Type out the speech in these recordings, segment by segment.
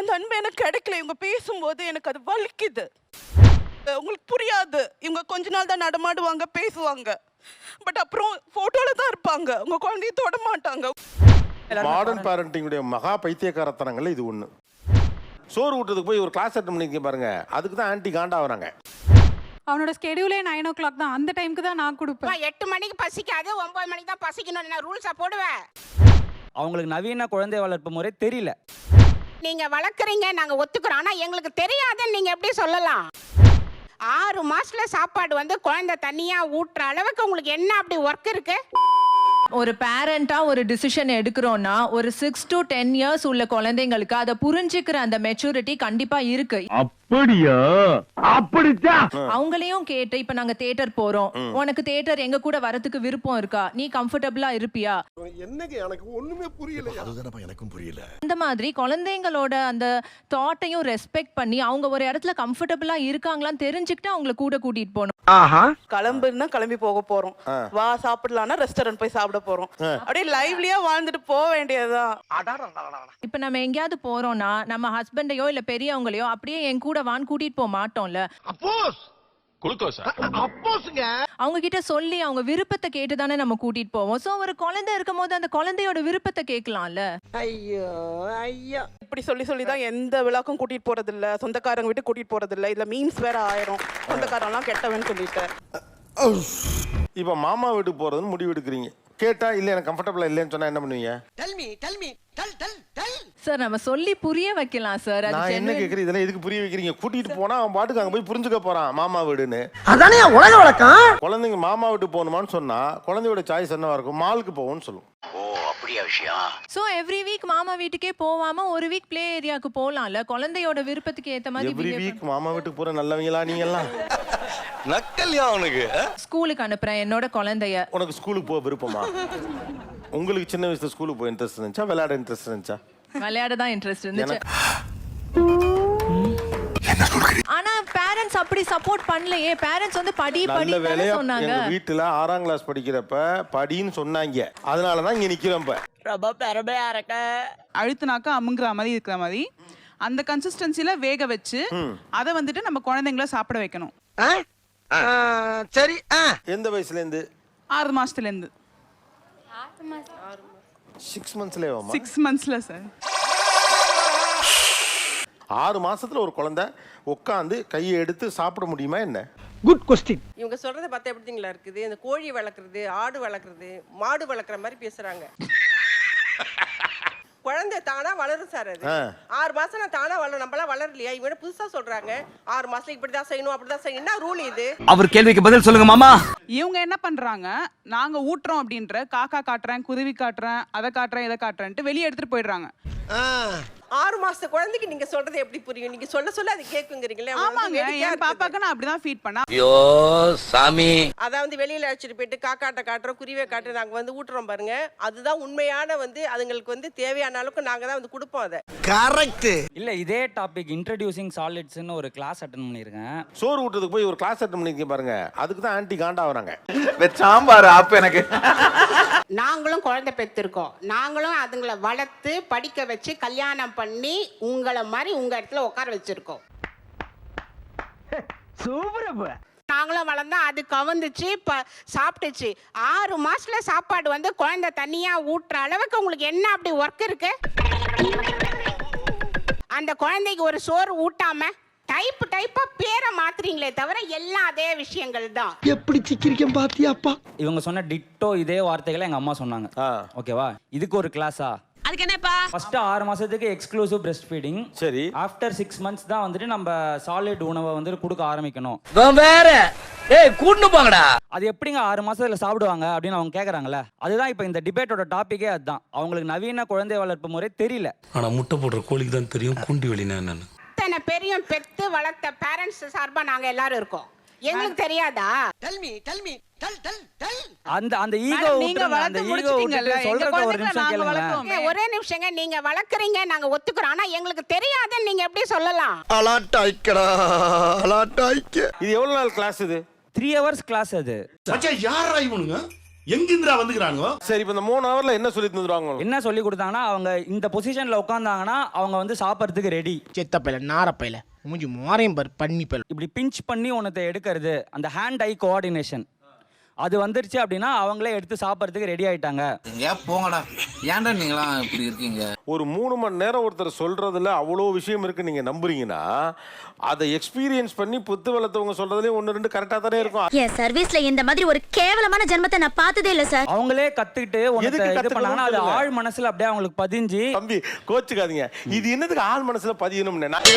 அந்த அன்பு எனக்கு கிடைக்கல. இவங்க பேசும்போது எனக்கு அது வலிக்குது. உங்களுக்கு புரியாது. இவங்க கொஞ்ச நாள் தான் நடமாடுவாங்க பேசுவாங்க. பட் அப்புறம் போட்டோல தான் இருப்பாங்க. உங்க குழந்தைய தொட மாட்டாங்க. மாடர்ன் பேரண்டிங்குடைய மகா பைத்தியக்காரத்தனங்கள்ல இது ஒண்ணு. சோறு ஊட்டுறதுக்கு போய் ஒரு கிளாஸ் அட்டன் பண்ணிக்க பாருங்க. அதுக்கு தான் ஆன்டி காண்டா வராங்க அவனோட ஸ்கெடியூலே நைன் ஓ கிளாக் தான். அந்த டைமுக்கு தான் நான் கொடுப்பேன். எட்டு மணிக்கு பசிக்காது ஒன்பது மணிக்கு தான் பசிக்கணும் நான் ரூல்ஸா போடுவேன் அவங்களுக்கு நவீன குழந்தை வளர்ப்பு முறை தெரியல. நீங்க வளர்க்குறீங்க நாங்க ஒத்துக்கிறோம். ஆனா எங்களுக்கு தெரியாதுன்னு நீங்க எப்படி சொல்லலாம்? ஆறு மாசத்துல சாப்பாடு வந்து குழந்தை தனியா ஊட்டுற அளவுக்கு உங்களுக்கு என்ன அப்படி ஒர்க் இருக்கு? ஒரு பேரண்டா ஒரு டிசிஷன் எடுக்கிறோம்னா ஒரு சிக்ஸ் டு டென் இயர்ஸ் உள்ள குழந்தைங்களுக்கு அதை புரிஞ்சுக்கிற அந்த மெச்சூரிட்டி கண்டிப்பா இருக்கு. அப்படியா? அப்படித்தான். அவங்களையும் கேட்டு இப்ப நாங்க தியேட்டர் போறோம். உனக்கு தியேட்டர் எங்க கூட வரதுக்கு விருப்பம் இருக்கா? நீ கம்ஃபர்டபுளா இருப்பியா? என்னங்க எனக்கு ஒண்ணுமே புரியல அதுதானப்பா எனக்கும் புரியல. அந்த மாதிரி குழந்தைங்களோட அந்த தாட்டையும் ரெஸ்பெக்ட் பண்ணி அவங்க ஒரு இடத்துல கம்ஃபர்டபுளா இருக்காங்களான்னு தெரிஞ்சுக்கிட்டு அவங்கள கூட கூட்டிட்டு போகணும். ஆஹா. கிளம்புன்னா கிளம்பி போக போறோம். வா சாப்பிடலாம்னா ரெஸ்டாரண்ட் போய் சாப்பிட போறோம். அப்படியே லைவ்லியா வாழ்ந்துட்டு போக வேண்டியதுதான். இப்ப நம்ம எங்கேயாவது போறோம்னா நம்ம ஹஸ்பண்டையோ இல்ல பெரியவங்களையோ அப்படியே என் கூட வான்னு கூட்டிட்டு போக மாட்டோம்ல. அப்போஸ் அப்போஸ்ங்க அவங்க கிட்ட சொல்லி அவங்க விருப்பத்தை கேட்டு தானே நம்ம கூட்டிட்டு போவோம். சோ ஒரு குழந்தை இருக்கும் போது அந்த குழந்தையோட விருப்பத்தை கேட்கலாம்ல. ஐயோ ஐயோ. இப்படி சொல்லி சொல்லி தான் எந்த விழாக்கும் கூட்டிட்டு போறது இல்ல சொந்தக்காரங்க வீட்டு கூட்டிட்டு போறது இல்ல இதுல மீன்ஸ் வேற ஆயிரும். சொந்தக்காரன்லாம் கெட்டவன் சொல்லிட்டு. இப்போ மாமா வீட்டுக்கு போறதுன்னு முடிவு எடுக்கிறீங்க. கேட்டா இல்ல எனக்கு கம்ஃபர்டபுளா இல்லைன்னு சொன்னா என்ன பண்ணுவீங்க? சார் நம்ம சொல்லி புரிய வைக்கலாம் சார் நான் என்ன கேக்குறேன்? இதெல்லாம் எதுக்கு புரிய வைக்கிறீங்க? கூட்டிட்டு போனா அவன் பாட்டுக்கு அங்க போய் புரிஞ்சுக்க போறான் மாமா வீடுன்னு. அதானே உலக வழக்கம்? குழந்தைங்க மாமா வீட்டுக்கு போகணுமான்னு சொன்னா குழந்தையோட சாய்ஸ் என்னவா இருக்கும்? மாலுக்கு போவோம்னு சொல்லும் சோ எவ்ரி வீக் மாமா வீட்டுக்கே போவாம ஒரு வீக் ப்ளே ஏரியாக்கு போலாம்ல? குழந்தையோட விருப்பத்துக்கு ஏத்த மாதிரி எவ்ரி வீக் மாமா வீட்டுக்கு போற நல்லவங்களா நீங்க எல்லாம் நக்கல்யா அவனுக்கு ஸ்கூலுக்கு அனுப்புறேன் என்னோட குழந்தைய. உனக்கு ஸ்கூலுக்கு போக விருப்பமா? உங்களுக்கு சின்ன வயசுல ஸ்கூலுக்கு போக இன்ட்ரெஸ்ட் இருந்துச்சா? விளையாட இன்ட்ரெஸ்ட் இருந்துச்சா? விளையாட தான் இன்ட்ரெஸ்ட் இருந்துச்சு ஆனா பேரண்ட்ஸ் அப்படி சப்போர்ட் பண்ணலையே. பேரண்ட்ஸ் வந்து படி படி நல்ல தானே வேலையா சொன்னாங்க. எங்க வீட்டுல ஆறாம் கிளாஸ் படிக்கிறப்ப படின்னு சொன்னாங்க. அதனாலதான் இங்க நிக்கிறோம் இப்ப. ரொம்ப பெருமையா இருக்க. அழுத்துனாக்கா அமுங்குற மாதிரி இருக்கிற மாதிரி. அந்த கன்சிஸ்டன்சில வேக வச்சு அதை வந்துட்டு நம்ம குழந்தைங்கள சாப்பிட வைக்கணும். சரி ஆ. எந்த வயசுல இருந்து? ஆறு மாசத்துல இருந்து. சிக்ஸ் மந்த்ஸ்லேவாமா சிக்ஸ் மந்த்ஸ்ல சார் ஆறு மாசத்துல ஒரு குழந்தை உட்காந்து கையை எடுத்து சாப்பிட முடியுமா என்ன? குட் கொஸ்டின் இவங்க சொல்றத பார்த்தா எப்படிங்களா இருக்குது? இந்த கோழி வளர்க்குறது ஆடு வளர்க்குறது மாடு வளர்க்குற மாதிரி பேசுறாங்க. குழந்தை தானா வளரும் சார் அது. ஆறு மாசம் நான் தானா வளரும். நம்மளாம் வளரலையா? இவங்க புதுசா சொல்றாங்க? ஆறு மாசம் இப்படிதான் செய்யணும் அப்படிதான் செய்யணும். என்ன ரூல் இது? அவர் கேள்விக்கு பதில் சொல்லுங்க மாமா. இவங்க என்ன பண்றாங்க? நாங்க ஊட்டுறோம் அப்படின்ற காக்கா காட்டுறேன் குருவி காட்டுறேன் அதை காட்டுறேன் இதை காட்டுறேன்ட்டு வெளியே எடுத்துட்டு போயிடுறாங்க. ஆறு மாசத்து குழந்தைக்கு நீங்க சொல்றது எப்படி புரியும்? நீங்க சொல்ல சொல்ல அது கேக்குங்கிறீங்களே ஆமாங்க. என். பாப்பாக்கு நான் அப்படிதான் ஃபீட் பண்ணேன் ஐயோ சாமி. அதை வந்து வெளியில அழைச்சிட்டு போயிட்டு காக்காட்ட காட்டுறோம் குருவியை காட்டு நாங்க வந்து ஊட்டுறோம் பாருங்க. அதுதான் உண்மையான வந்து அதுங்களுக்கு வந்து தேவையான அளவுக்கு நாங்க தான் வந்து கொடுப்போம் அதை. கரெக்ட் இல்ல இதே டாபிக் இன்ட்ரடியூசிங் சாலிட்ஸ்னு ஒரு கிளாஸ் அட்டன் பண்ணியிருக்கேன். சோறு ஊட்டுறதுக்கு போய் ஒரு கிளாஸ் அட்டன் பண்ணிக்க பாருங்க. அதுக்கு தான் ஆன்டி காண்டா வராங்க. சாம்பார் அப்ப எனக்கு. நாங்களும் குழந்தை பெற்றிருக்கோம். நாங்களும் அதுங்களை வளர்த்து படிக்க வச்சு கல்யாணம் பண்ணி உங்களை மாதிரி உங்க இடத்துல உட்கார வச்சிருக்கோம். சூப்பர் நாங்களும் வளர்ந்தா அது கவுந்துச்சு இப்போ சாப்பிட்டுச்சு. ஆறு மாசத்துல சாப்பாடு வந்து குழந்தை தனியா ஊட்டுற அளவுக்கு உங்களுக்கு என்ன அப்படி ஒர்க் இருக்கு? அந்த குழந்தைக்கு ஒரு சோறு ஊட்டாம டைப் டைப்பா பேரை மாத்துறீங்களே தவிர எல்லாம் அதே விஷயங்கள் தான். எப்படி சிக்கிரிக்கம் பாத்தியாப்பா இவங்க சொன்ன டிட்டோ இதே வார்த்தைகளை எங்க அம்மா சொன்னாங்க. ஓகேவா இதுக்கு ஒரு கிளாஸா அதுக்கு என்னப்பா ஃபர்ஸ்ட் ஆறு மாசத்துக்கு எக்ஸ்க்ளூசிவ் பிரஸ்ட் ஃபீடிங் சரி. ஆஃப்டர் சிக்ஸ் மந்த்ஸ் தான் வந்துட்டு நம்ம சாலிட் உணவை வந்துட்டு கொடுக்க ஆரம்பிக்கணும். வேற. ஏய் கூட்டு போங்கடா. அது எப்படிங்க ஆறு மாசத்துல சாப்பிடுவாங்க அப்படின்னு அவங்க கேக்குறாங்கல்ல? அதுதான் இப்போ இந்த டிபேட்டோட டாபிக்கே அதுதான். அவங்களுக்கு நவீன குழந்தை வளர்ப்பு முறை தெரியல. ஆனா முட்டை போடுற கோழிக்கு தான் தெரியும் குண்டி வெளினா என்னன்னு. பெரியும் பெத்து வளர்த்த பேரண்ட்ஸ் சார்பா நாங்க எல்லாரும் இருக்கோம். எங்களுக்கு தெரியாதா? Tell me tell me tell tell tell அந்த அந்த ஈகோ நீங்க அந்த வளர்த்து முடிச்சிட்டீங்கல்ல. சொல்றத ஒரு நிமிஷம் ஏய், ஒரே நிமிஷங்க நீங்க வளர்க்குறீங்க நாங்க ஒத்துக்கிறோம். ஆனா எங்களுக்கு தெரியாதுன்னு நீங்க எப்படி சொல்லலாம்? அலாட்டாய்க்கடா அலாட்டாய்க்க. இது எவ்வளவு நாள் கிளாஸ் இது? த்ரீ ஹவர்ஸ் கிளாஸ் அது. மச்சான் யாரா இவனுங்க? எங்கிந்திரா வந்துக்கிறானுங்க? சரி இப்போ இந்த மூணு ஹவர்ல என்ன சொல்லி தந்துருவாங்க? என்ன சொல்லி கொடுத்தாங்கன்னா அவங்க இந்த பொசிஷன்ல உட்காந்தாங்கன்னா அவங்க வந்து சாப்பிட்றதுக்கு ரெடி செத்தப்பையில நாரப்பையில. மூஞ்சி மோரையும் பண்ணி இப்படி பிஞ்ச் பண்ணி உனத்தை எடுக்கிறது அந்த ஹேண்ட் ஐ கோஆர்டினேஷன் அது வந்துருச்சு அப்படின்னா அவங்களே எடுத்து சாப்பிட்றதுக்கு ரெடி ஆயிட்டாங்க. ஏன் போங்கடா. ஏன்டா நீங்களாம் இப்படி இருக்கீங்க? ஒரு மூணு மணி நேரம் ஒருத்தர் சொல்றதுல அவ்வளோ விஷயம் இருக்கு நீங்க நம்புறீங்கன்னா அதை எக்ஸ்பீரியன்ஸ் பண்ணி புத்து வளர்த்தவங்க சொல்றதுலயும் ஒன்று ரெண்டு கரெக்டாக தானே இருக்கும். என் சர்வீஸ்ல இந்த மாதிரி ஒரு கேவலமான ஜென்மத்தை நான் பார்த்ததே இல்ல சார் அவங்களே கத்துக்கிட்டு எதுக்கு இது கத்துக்கணும்னு பண்ணாங்கன்னா அது சொல்லுங்க. ஆழ் மனசுல அப்படியே அவங்களுக்கு பதிஞ்சு தம்பி கோச்சுக்காதீங்க. இது என்னதுக்கு ஆள் மனசுல பதியணும்னு? நான்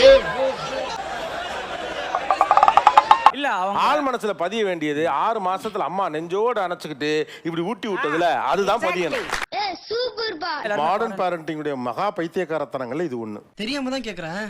இல்ல அவங்க ஆள் மனசுல பதிய வேண்டியது ஆறு மாசத்துல அம்மா நெஞ்சோடு அணைச்சுக்கிட்டு இப்படி ஊட்டி விட்டதுல அதுதான் பதியணும். மாடர்ன் பேரண்டிங்குடைய மகா பைத்தியக்காரத்தனங்கள்ல இது ஒண்ணு. தெரியாம தான் கேக்குறேன்.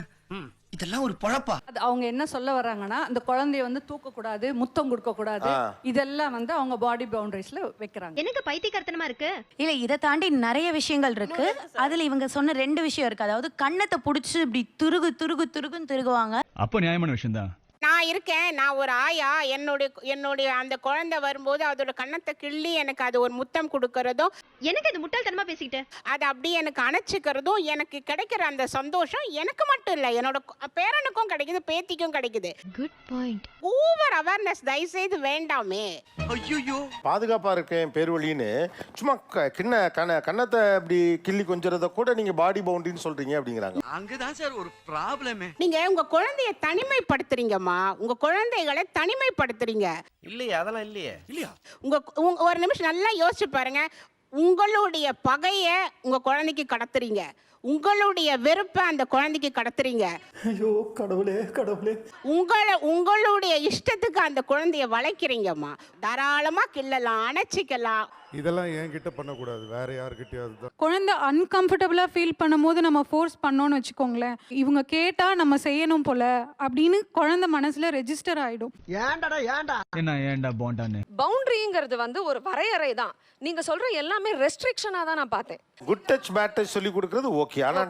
இதெல்லாம் ஒரு பொழப்பா? அது அவங்க என்ன சொல்ல வர்றாங்கன்னா அந்த குழந்தைய வந்து தூக்க கூடாது முத்தம் கொடுக்க கூடாது. இதெல்லாம் வந்து அவங்க பாடி பவுண்டரிஸ்ல வைக்கிறாங்க. எனக்கு பைத்தியக்காரத்தனமா இருக்கு? இல்ல இத தாண்டி நிறைய விஷயங்கள் இருக்கு. அதுல இவங்க சொன்ன ரெண்டு விஷயம் இருக்கு. அதாவது கண்ணத்தை புடிச்சு இப்படி துருகு துருகு துருகுன்னு திருகுவாங்க. அப்போ நியாயமான விஷயம் தான் நான் இருக்கேன் நான் ஒரு ஆயா என்னுடைய என்னுடைய அந்த குழந்தை வரும்போது அதோட கண்ணத்தை கிள்ளி எனக்கு அது ஒரு முத்தம் கொடுக்கறதும் எனக்கு இது முட்டாள்தனமா பேசிக்கிட்டு? அது அப்படியே எனக்கு அணைச்சிக்கிறதும் எனக்கு கிடைக்கிற அந்த சந்தோஷம் எனக்கு மட்டும் இல்லை என்னோட கு- பேரனுக்கும் கிடைக்குது பேத்திக்கும் கிடைக்குது. குட் பாயிண்ட் ஓவர் அவேர்னஸ் தயவுசெய்து வேண்டாமே. ஐயோ பாதுகாப்பா இருக்கேன் பேர் வழின்னு சும்மா க- கிண்ண கண்ண கண்ணத்தை இப்படி கிள்ளி கொஞ்சறத கூட நீங்க பாடி பவுண்டின்னு சொல்றீங்க அப்படிங்கிறாங்க. அங்கதான் சார் ஒரு ப்ராப்ளமே நீங்க உங்க குழந்தைய தனிமைப்படுத்துறீங்கம்மா. உங்க குழந்தைகளை தனிமைப்படுத்துறீங்க. இல்லையே அதெல்லாம் இல்லையே. இல்லையா? உங்க உங்க ஒரு நிமிஷம் நல்லா யோசிச்சு பாருங்க. உங்களுடைய பகைய உங்க குழந்தைக்கு கடத்துறீங்க. உங்களுடைய வெறுப்பை அந்த குழந்தைக்கு கடத்துறீங்க. ஐயோ கடவுளே கடவுளே. உங்களை உங்களுடைய இஷ்டத்துக்கு அந்த குழந்தைய வளைக்கிறீங்கம்மா. தாராளமா கிள்ளலாம் அணைச்சிக்கலாம். இதெல்லாம் என்கிட்ட பண்ணக்கூடாது. வேற யாருக்கிட்டயாவது தான். குழந்தை அன்கம்ஃபர்டபுளா ஃபீல் பண்ணும்போது நம்ம ஃபோர்ஸ் பண்ணோம்னு வச்சுக்கோங்களேன். இவங்க கேட்டா நம்ம செய்யணும் போல அப்படின்னு குழந்தை மனசுல ரெஜிஸ்டர் ஆயிடும். ஏன்டாடா ஏன்டா? என்ன ஏன்டா போண்டான்னு? பவுண்டரிங்கிறது வந்து ஒரு வரையறை தான் நீங்க சொல்ற எல்லாமே ரெஸ்ட்ரிக்ஷனா தான் நான் பார்த்தேன். குட் டச் பேட் டச் சொல்லி கொடுக்கறது ஓகே ஆனா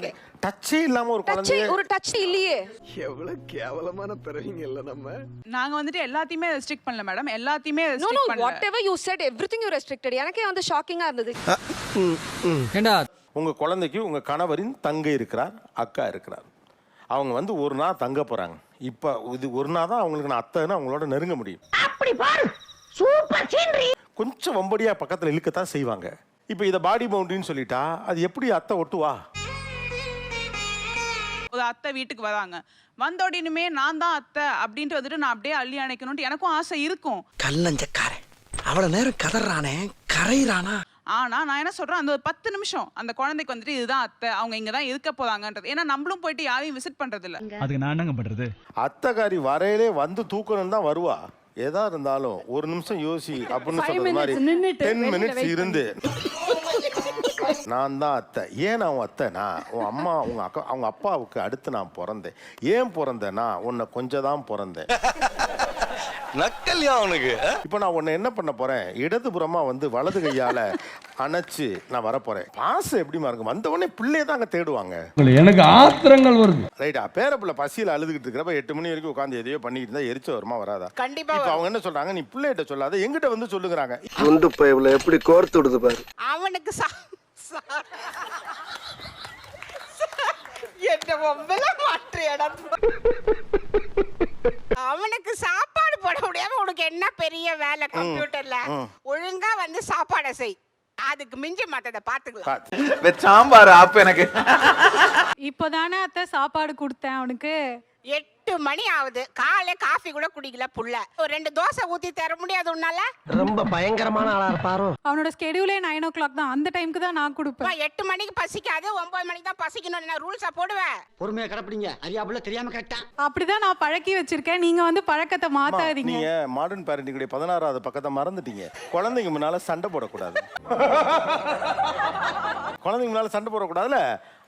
டச்சே இல்லாம ஒரு குழந்தைய ஒரு டச் இல்லையே. எவ்வளவு கேவலமான பிறவிங்க இல்ல நம்ம. நாங்க வந்துட்டு எல்லாத்தையுமே ரெஸ்ட்ரிக்ட் பண்ணல மேடம் எல்லாத்தையுமே நோ நோ ரெஸ்ட்ரிக்ட் பண்ணல. Whatever you said everything you restricted எனக்கே வந்து ஷாக்கிங்கா இருந்தது. ஏண்டா? உங்க குழந்தைக்கு உங்க கணவரின் தங்கை இருக்கிறார் அக்கா இருக்கிறார். அவங்க வந்து ஒரு நாள் தங்க போறாங்க. இப்ப இது ஒரு நாள் தான் அவங்களுக்கு நான் அத்தைன்னு அவங்களோட நெருங்க முடியும். கொஞ்சம் வம்படியா பக்கத்துல இழுக்கத்தான் செய்வாங்க. இப்ப இத பாடி பவுண்டரின்னு சொல்லிட்டா அது எப்படி அத்தை ஒட்டுவா? ஒரு அத்தை வீட்டுக்கு வராங்க. வந்த உடனே நான் தான் அத்தை அப்படின்ட்டு வந்துட்டு நான் அப்படியே அள்ளி அணைக்கணும்ட்டு எனக்கும் ஆசை இருக்கும். கல்லஞ்சக்காரன் அவ்வளவு நேரம் கதறானே கரையிறானா? ஆனா நான் என்ன சொல்றேன் அந்த ஒரு பத்து நிமிஷம் அந்த குழந்தைக்கு வந்துட்டு இதுதான் அத்தை அவங்க இங்க தான் இருக்க போறாங்கன்றது. ஏன்னா நம்மளும் போயிட்டு யாரையும் விசிட் பண்றது இல்ல அதுக்கு நான் என்னங்க பண்றது? அத்தைக்காரி வரையிலே வந்து தூக்கணும் தான் வருவா. எதா இருந்தாலும் ஒரு நிமிஷம் யோசி அப்படின்னு சொல்றது மாதிரி. டென் மினிட்ஸ் இருந்து. நான் தான் அத்தை. ஏன் நான் உன் அத்தைனா உன் அம்மா உங்க அக்கா அவங்க அப்பாவுக்கு அடுத்து நான் பிறந்தேன். ஏன் பிறந்தேன்னா உன்னை கொஞ்சம் தான் பிறந்தேன். நக்கல்யா அவனுக்கு இப்போ நான் உன்னை என்ன பண்ண போறேன்? இடதுபுறமா வந்து வலது கையால அணைச்சு நான் வரப்போறேன் பாசம் எப்படிமா இருக்கும்? வந்த உடனே பிள்ளைய தாங்க தேடுவாங்க. எனக்கு ஆத்திரங்கள் வருது. ரைட்டா பேரப்புள்ள பசியில் அழுதுகிட்டு இருக்கிறப்ப எட்டு மணி வரைக்கும் உட்காந்து எதையோ பண்ணிட்டு இருந்தா எரிச்ச வருமா வராதா? கண்டிப்பா இப்போ அவங்க என்ன சொல்றாங்க? நீ பிள்ளைகிட்ட சொல்லாத எங்கிட்ட வந்து சொல்லுங்கறாங்க குண்டு பைப்ல எப்படி கோர்த்து விடுது பாரு. அவனுக்கு சா- என்ன ஒவ்வொரு மாற்று இடம் அவனுக்கு சாப்பாடு போட முடியாம உனக்கு என்ன பெரிய வேலை கம்ப்யூட்டர்ல ஒழுங்கா வந்து சாப்பாடை செய். அதுக்கு மிஞ்சி மத்தத பாத்துக்கலாம் சாம்பார் ஆப்பு எனக்கு. இப்போதானே அத்தை சாப்பாடு கொடுத்தேன் அவனுக்கு. எட்டு மணி ஆகுது. காலை காஃபி கூட குடிக்கல புள்ள. ஒரு ரெண்டு தோசை ஊத்தி தர முடியாது உன்னால? ரொம்ப பயங்கரமான ஆளா இருப்பாரோ? அவனோட ஸ்கெடியூலே நைன் ஓ கிளாக் தான். அந்த டைம்க்கு தான் நான் கொடுப்பேன். எட்டு மணிக்கு பசிக்காது ஒன்பது மணிக்கு தான் பசிக்கணும். என்ன ரூல்ஸா போடுவேன் பொறுமையா கிடப்பிடிங்க. அறியாப்புல தெரியாம கேட்டான். அப்படிதான் நான் பழக்கி வச்சிருக்கேன். நீங்க வந்து பழக்கத்தை மாத்தாதீங்க. நீங்க மாடர்ன் பேரண்டிங்குடைய பதினாறாவது பக்கத்தை மறந்துட்டீங்க. குழந்தைங்க முன்னால சண்டை போடக்கூடாது. குழந்தைங்க முன்னால சண்டை போடக்கூடாதுல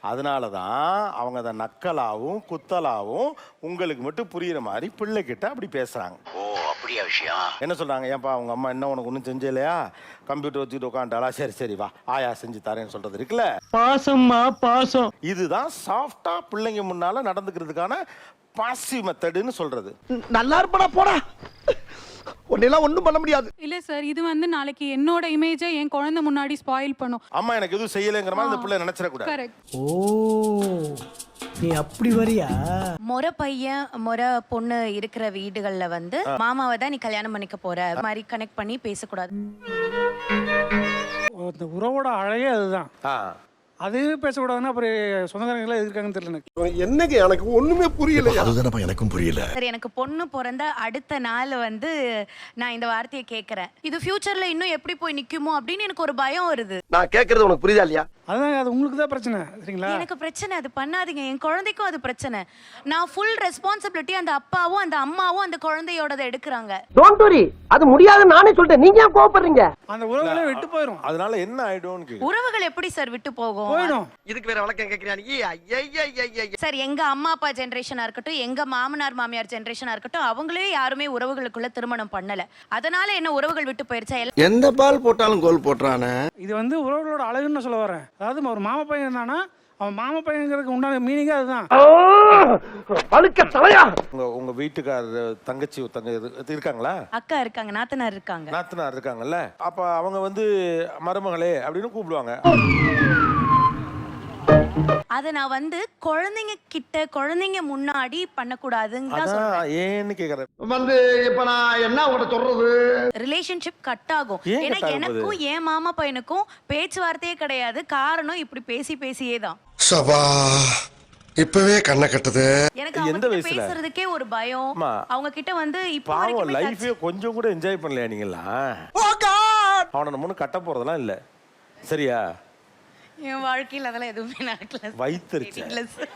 அதனால தான் அவங்க அதை நக்கலாவும் குத்தலாவும் உங்களுக்கு மட்டும் புரியுற மாதிரி பிள்ளைகிட்ட அப்படி பேசுறாங்க. ஓ அப்படியா விஷயம்? என்ன சொல்றாங்க? ஏன்பா அவங்க அம்மா என்ன உனக்கு ஒன்றும் செஞ்சலையா? கம்ப்யூட்டர் வச்சுட்டு உட்காந்துட்டாளா சரி சரி வா. ஆயா செஞ்சு தரேன்னு சொல்றது இருக்குல்ல? பாசம்மா பாசம். இதுதான் சாஃப்டா பிள்ளைங்க முன்னால நடந்துக்கிறதுக்கான பாசிவ் மெத்தடுன்னு சொல்றது. நல்லா இருப்படா போடா. உன்னெல்லாம் ஒண்ணும் பண்ண முடியாது. இல்ல சார் இது வந்து நாளைக்கு என்னோட இமேஜை என் குழந்தை முன்னாடி ஸ்பாயில் பண்ணும். அம்மா எனக்கு எதுவும் செய்யலைங்கிற மாதிரி அந்த பிள்ளை நினைச்சிடக்கூடாது. கரெக்ட் ஓ. நீ அப்படி வரியா? மொற பையன் மொற பொண்ணு இருக்கிற வீடுகள்ல வந்து மாமாவை தான் நீ கல்யாணம் பண்ணிக்க போற. மாதிரி கனெக்ட் பண்ணி பேசக்கூடாது. இந்த உறவோட அழகே அதுதான். ஆ. அது பேசக்கூடாதுன்னா அப்புறம் சொந்தக்காரங்களா எதிர்க்காங்கன்னு தெரியல எனக்கு. என்னங்க எனக்கு ஒண்ணுமே புரியல அதுதானப்பா எனக்கும் புரியல. சரி எனக்கு பொண்ணு பிறந்த அடுத்த நாள் வந்து நான் இந்த வார்த்தையை கேட்கறேன் இது ஃபியூச்சர்ல இன்னும் எப்படி போய் நிக்குமோ அப்படின்னு எனக்கு ஒரு பயம் வருது. நான் கேக்குறது உனக்கு புரியுதா இல்லையா? அதுதான் அது உங்களுக்கு தான் பிரச்சனை சரிங்களா? எனக்கு பிரச்சனை அது பண்ணாதீங்க. என் குழந்தைக்கும் அது பிரச்சனை. நான் ஃபுல் ரெஸ்பான்சிபிலிட்டி அந்த அப்பாவும் அந்த அம்மாவும் அந்த குழந்தையோடத எடுக்கிறாங்க. டோன்ட் வரி அது முடியாதுன்னு நானே சொல்லிட்டேன். நீங்க ஏன் கோவப்படுறீங்க? அந்த உறவுகளே விட்டு போயிடும் அதனால என்ன ஆயிடும்னு. உறவுகள் எப்படி சார் விட்டு போகும்? போயிடும். இதுக்கு வேற வழக்கம் கேக்குறியா நீ? ஐயா சார் எங்க அம்மா அப்பா ஜெனரேஷனா இருக்கட்டும் எங்க மாமனார் மாமியார் ஜெனரேஷனா இருக்கட்டும் அவங்களே யாருமே உறவுகளுக்குள்ள திருமணம் பண்ணல அதனால என்ன உறவுகள் விட்டு போயிருச்சா எல்லாம் எந்த பால் போட்டாலும் கோல் போட்டுறானே இது வந்து உறவுகளோட அழகுன்னு நான் சொல்ல வரேன் அதாவது ஒரு மாமா பையன் இருந்தானா அவன் மாமா பையங்கிறதுக்கு உண்டான மீனிங்கே அதுதான். பழுக்க தலையா? உங்க உங்க வீட்டுக்காரர் தங்கச்சி இரு- இருக்காங்களா? அக்கா இருக்காங்க நாத்தனார் இருக்காங்க. நாத்தனார் இருக்காங்கல்ல? அப்ப அவங்க வந்து மருமகளே அப்படின்னு கூப்பிடுவாங்க. அத நான் வந்து குழந்தைங்க கிட்ட குழந்தைங்க முன்னாடி பண்ணக்கூடாதுன்னு தான் சொல்றேன். அதான் ஏன்னு கேக்குறேன். வந்து இப்ப நான் என்ன உங்கள்ட்ட சொல்றது? ரிலேஷன்ஷிப் கட் ஆகும். ஏன் ஏன்னா எனக்கும் என் மாமா பையனுக்கும் பேச்சுவார்த்தையே கிடையாது. காரணம் இப்படி பேசி பேசியே தான். சபா இப்பவே கண்ணை கட்டுது. எனக்கு அவங்க எந்த கிட்ட வயசுல? பேசுறதுக்கே ஒரு பயம். அவங்க கிட்ட வந்து இப்போ பாவம் வரைக்குமே touch- லைஃபே கொஞ்சம் கூட என்ஜாய் பண்ணலையா நீங்களாம் அவனை நம்ம ஒண்ணும் கட்ட போறதெல்லாம் இல்ல. சரியா? என் வாழ்க்கையில அதெல்லாம் எதுவுமே நடக்கல sir.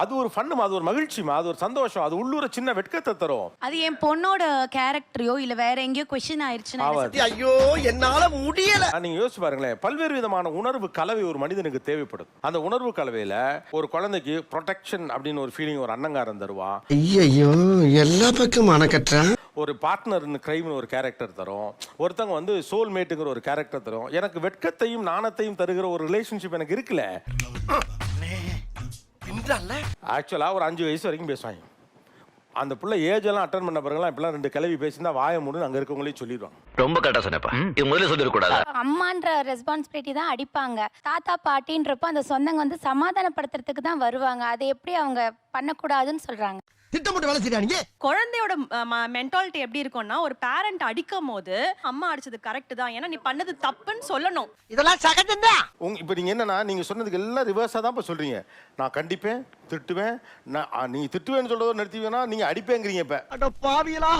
அது ஒரு ஃபண்ணுமா அது ஒரு மகிழ்ச்சிமா அது ஒரு சந்தோஷம் அது உள்ளூர சின்ன வெட்கத்தை தரும். அது என் பொண்ணோட கேரக்டரையோ இல்ல வேற எங்கேயோ கொஸ்டின் ஆவாது. ஐயோ என்னால முடியல. நீங்க யோசிச்சு பாருங்களேன். பல்வேறு விதமான உணர்வு கலவை ஒரு மனிதனுக்கு தேவைப்படும். அந்த உணர்வு கலவையில ஒரு குழந்தைக்கு ப்ரொடெக்ஷன் அப்படின்னு ஒரு ஃபீலிங் ஒரு அண்ணங்காரன் தருவான். ஐயோ எல்லா பக்கம் அணக்கட்டுறேன். ஒரு பார்ட்னர் கிரைம்னு ஒரு கேரக்டர் தரும். ஒருத்தவங்க வந்து சோல்மேட்டுங்கிற ஒரு கேரக்டர் தரும். எனக்கு வெட்கத்தையும் நாணத்தையும் தருகிற ஒரு ரிலேஷன்ஷிப் எனக்கு இருக்குல்ல. ஆக்சுவலா ஒரு அஞ்சு வயசு வரைக்கும் பேசுவாங்க. அந்த பிள்ளை ஏஜ் எல்லாம் அட்டன் பண்ண பிறகுலாம் இப்பெல்லாம் ரெண்டு கிளவி பேசியிருந்தா வாய மூடுன்னு அங்க இருக்கவங்களே சொல்லிடுவாங்க. ரொம்ப கரெக்டா சொன்னப்பா. இது முதல்ல சொல்லிடக்கூடாது. அம்மான்ற ரெஸ்பான்சிபிலிட்டி தான் அடிப்பாங்க. தாத்தா பாட்டின்றப்போ அந்த சொந்தங்க வந்து சமாதானப்படுத்துறதுக்கு தான் வருவாங்க. அதை எப்படி அவங்க பண்ணக்கூடாதுன்னு சொல்றாங்க. திட்டமிட்டு வேலை செய்யறாங்க குழந்தையோட மென்டாலிட்டி எப்படி இருக்கும்னா ஒரு பேரண்ட் அடிக்கும் போது அம்மா அடிச்சது கரெக்ட் தான். ஏன்னா நீ பண்ணது தப்புன்னு சொல்லணும். இதெல்லாம் சகஜம்தான் உங்க இப்போ நீங்க என்னன்னா நீங்க சொன்னதுக்கு எல்லாம் ரிவர்ஸா தான் இப்போ சொல்றீங்க. நான் கண்டிப்பேன் திட்டுவேன் நான் நீங்க திட்டுவேன்னு சொல்றதோ நிறுத்துவேனா நீங்க அடிப்பேங்கிறீங்க இப்ப. அட பாவியலா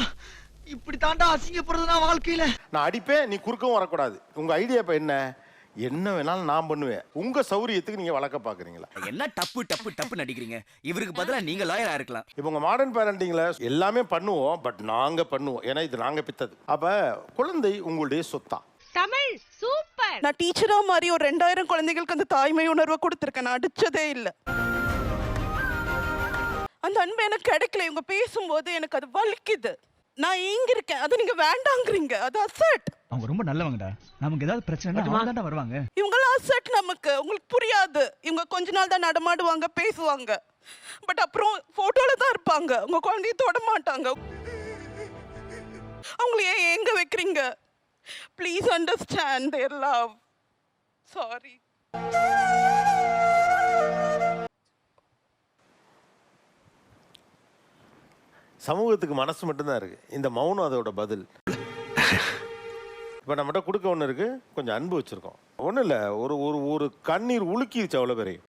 இப்படி தாண்டா அசிங்கப்படுறது நான் வாழ்க்கையில. நான் அடிப்பேன் நீ குறுக்கவும் வரக்கூடாது. உங்க ஐடியா இப்ப என்ன? என்ன வேணாலும் நான் பண்ணுவேன். உங்க சௌரியத்துக்கு நீங்க வளர்க்க பாக்குறீங்களா என்ன டப்பு டப்பு டப்பு நடிக்கிறீங்க. இவருக்கு பதிலா நீங்க லாயரா இருக்கலாம். இப்போ உங்க மாடர்ன் பேரண்டிங்ல எல்லாமே பண்ணுவோம் பட் நாங்க பண்ணுவோம். ஏன்னா இது நாங்க பித்தது. அப்ப குழந்தை உங்களுடைய சொத்தா? தமிழ் சூப்பர். நான் டீச்சரா மாதிரி ஒரு ரெண்டாயிரம் குழந்தைகளுக்கு அந்த தாய்மை உணர்வை கொடுத்துருக்கேன். நான் அடிச்சதே இல்லை. அந்த அன்பு எனக்கு கிடைக்கல. இவங்க பேசும்போது எனக்கு அது வலிக்குது. நான் இங்க இருக்கேன் அது நீங்க வேண்டாங்கிறீங்க. அது அசட் அவங்க ரொம்ப நல்லவங்கடா. நமக்கு ஏதாவது பிரச்சனைனா அவங்க தான்டா வருவாங்க. இவங்கெல்லாம் அசட் நமக்கு. உங்களுக்கு புரியாது. இவங்க கொஞ்ச நாள் தான் நடமாடுவாங்க பேசுவாங்க. பட் அப்புறம் போட்டோல தான் இருப்பாங்க. உங்க குழந்தைய தொட மாட்டாங்க. அவங்கள ஏன் எங்க வைக்கிறீங்க? Please understand their love sorry சமூகத்துக்கு மனசு மட்டும்தான் இருக்கு. இந்த மௌனம் அதோட பதில். இப்போ நம்மகிட்ட கொடுக்க ஒன்று இருக்கு. கொஞ்சம் அன்பு வச்சுருக்கோம். ஒன்றும் இல்லை. ஒரு ஒரு ஒரு கண்ணீர் உலுக்கிருச்சு அவ்வளோ பேரையும்.